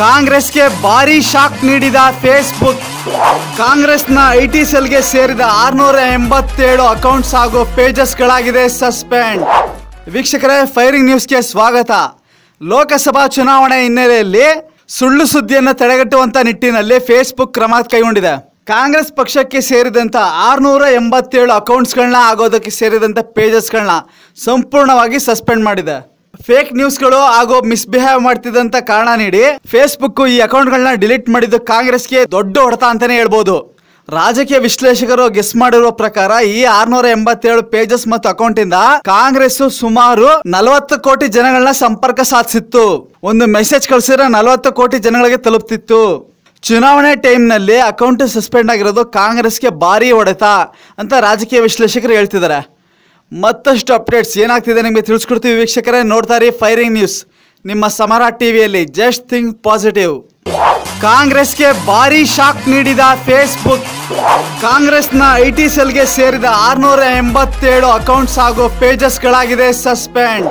ಕಾಂಗ್ರೆಸ್ಗೆ ಭಾರಿ ಶಾಕ್ ನೀಡಿದ ಫೇಸ್ಬುಕ್. ಕಾಂಗ್ರೆಸ್ನ ಐಟಿ ಸೆಲ್ಗೆ ಸೇರಿದ ಆರ್ನೂರ ಎಂಬತ್ತೇಳು ಅಕೌಂಟ್ಸ್ ಹಾಗೂ ಪೇಜಸ್ಗಳಾಗಿದೆ ಸಸ್ಪೆಂಡ್. ವೀಕ್ಷಕರೇ, ಫೈರಿಂಗ್ ನ್ಯೂಸ್ಗೆ ಸ್ವಾಗತ. ಲೋಕಸಭಾ ಚುನಾವಣೆ ಹಿನ್ನೆಲೆಯಲ್ಲಿ ಸುಳ್ಳು ಸುದ್ದಿಯನ್ನು ತಡೆಗಟ್ಟುವಂತ ನಿಟ್ಟಿನಲ್ಲಿ ಫೇಸ್ಬುಕ್ ಕ್ರಮ ಕೈಗೊಂಡಿದೆ. ಕಾಂಗ್ರೆಸ್ ಪಕ್ಷಕ್ಕೆ ಸೇರಿದಂತ ಆರುನೂರ ಎಂಬತ್ತೇಳು ಅಕೌಂಟ್ಸ್ಗಳನ್ನ ಆಗೋದಕ್ಕೆ ಸೇರಿದಂತ ಪೇಜಸ್ಗಳನ್ನ ಸಂಪೂರ್ಣವಾಗಿ ಸಸ್ಪೆಂಡ್ ಮಾಡಿದೆ. ಫೇಕ್ ನ್ಯೂಸ್ಗಳು ಹಾಗೂ ಮಿಸ್ಬಿಹೇವ್ ಮಾಡ್ತಿದ್ದಂತ ಕಾರಣ ನೀಡಿ ಫೇಸ್ಬುಕ್ ಈ ಅಕೌಂಟ್ಗಳನ್ನ ಡಿಲೀಟ್ ಮಾಡಿದ್ದು ಕಾಂಗ್ರೆಸ್ಗೆ ದೊಡ್ಡ ಹೊಡೆತ ಅಂತಾನೆ ಹೇಳ್ಬೋದು. ರಾಜಕೀಯ ವಿಶ್ಲೇಷಕರು ಗೆಸ್ ಮಾಡಿರುವ ಪ್ರಕಾರ ಈ ಆರ್ನೂರ ಎಂಬತ್ತೇಳು ಪೇಜಸ್ ಮತ್ತು ಅಕೌಂಟ್ ಇಂದ ಕಾಂಗ್ರೆಸ್ ಸುಮಾರು ನಲವತ್ತು ಕೋಟಿ ಜನಗಳನ್ನ ಸಂಪರ್ಕ ಸಾಧಿಸಿತ್ತು. ಒಂದು ಮೆಸೇಜ್ ಕಳಿಸಿದ್ರೆ ನಲವತ್ತು ಕೋಟಿ ಜನಗಳಿಗೆ ತಲುಪ್ತಿತ್ತು. ಚುನಾವಣೆ ಟೈಮ್ನಲ್ಲಿ ಅಕೌಂಟ್ ಸಸ್ಪೆಂಡ್ ಆಗಿರೋದು ಕಾಂಗ್ರೆಸ್ಗೆ ಭಾರಿ ಹೊಡೆತ ಅಂತ ರಾಜಕೀಯ ವಿಶ್ಲೇಷಕರು ಹೇಳ್ತಿದ್ದಾರೆ. ಮತ್ತಷ್ಟು ಅಪ್ಡೇಟ್ಸ್ ಏನಾಗ್ತಿದೆ ನಿಮಗೆ ತಿಳಿಸ್ಕೊಡ್ತೀವಿ ವೀಕ್ಷಕರೇ. ನೋಡ್ತಾರೆ ಫೈರಿಂಗ್ ನ್ಯೂಸ್ ನಿಮ್ಮ ಸಮರ ಟಿವಿಯಲ್ಲಿ ಜಸ್ಟ್ ಥಿಂಕ್ ಪಾಸಿಟಿವ್ ಕಾಂಗ್ರೆಸ್ಗೆ ಭಾರಿ ಶಾಕ್ ನೀಡಿದ ಫೇಸ್ಬುಕ್ ಕಾಂಗ್ರೆಸ್ನ ಐ ಟಿ ಸೆಲ್ಗೆ ಸೇರಿದ ಆರ್ನೂರ ಎಂಬತ್ತೇಳು ಅಕೌಂಟ್ಸ್ ಹಾಗೂ ಪೇಜಸ್ಗಳಾಗಿದೆ ಸಸ್ಪೆಂಡ್